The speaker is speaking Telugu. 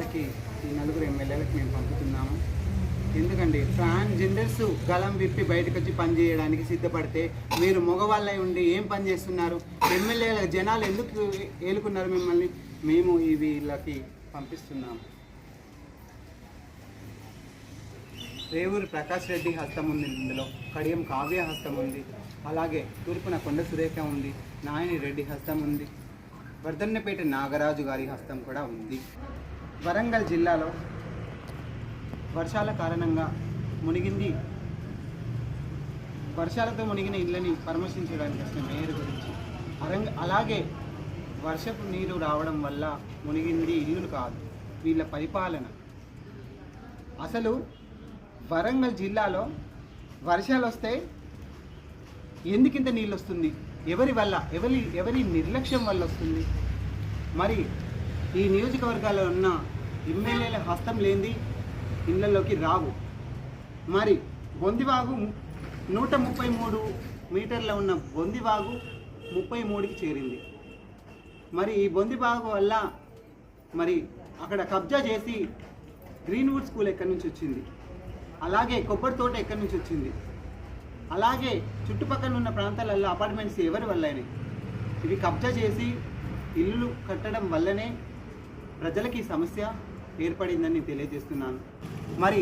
ఎమ్మెల్యేలకి ఈ నలుగురు ఎమ్మెల్యేలకు మేము పంపుతున్నాము. ఎందుకండి ట్రాన్స్జెండర్స్ గలం విప్పి బయటకు వచ్చి పనిచేయడానికి సిద్ధపడితే మీరు మగవాళ్ళై ఉండి ఏం పని చేస్తున్నారు? ఎమ్మెల్యేల జనాలు ఎందుకు ఏలుకున్నారు మిమ్మల్ని? మేము ఈ వీళ్ళకి పంపిస్తున్నాము. రేవూరు ప్రకాష్ రెడ్డి హస్తం ఉంది ఇందులో. కడియం కావ్య హస్తం ఉంది. అలాగే తూర్పున కొండ సురేఖ ఉంది. నాయని రెడ్డి హస్తం ఉంది. వర్ధన్నపేట నాగరాజు గారి హస్తం కూడా ఉంది. వరంగల్ జిల్లాలో వర్షాల కారణంగా మునిగింది. వర్షాలతో మునిగిన ఇళ్ళని పరామర్శించడానికి వచ్చిన మేయర్ గురించి అరంగ అలాగే వర్షపు నీరు రావడం వల్ల మునిగింది ఇల్లులు కాదు వీళ్ళ పరిపాలన. అసలు వరంగల్ జిల్లాలో వర్షాలు వస్తే ఎందుకింత నీళ్ళు వస్తుంది? ఎవరి వల్ల? ఎవరి ఎవరి నిర్లక్ష్యం వల్ల వస్తుంది? మరి ఈ నియోజకవర్గాల్లో ఉన్న ఎమ్మెల్యేల హస్తం లేనిది ఇళ్ళలోకి రావు. మరి బొందివాగు నూట ముప్పై మూడు మీటర్ల ఉన్న బొందివాగు ముప్పై మూడుకి చేరింది. మరి ఈ బొందివాగు వల్ల మరి అక్కడ కబ్జా చేసి గ్రీన్వుడ్ స్కూల్ ఎక్కడి నుంచి వచ్చింది? అలాగే కొబ్బరి తోట ఎక్కడి నుంచి వచ్చింది? అలాగే చుట్టుపక్కల ఉన్న ప్రాంతాలలో అపార్ట్మెంట్స్ ఎవరి వల్లనే ఇవి కబ్జా చేసి ఇల్లు కట్టడం వల్లనే ప్రజలకి ఈ సమస్య ఏర్పడిందని తెలియజేస్తున్నాను. మరి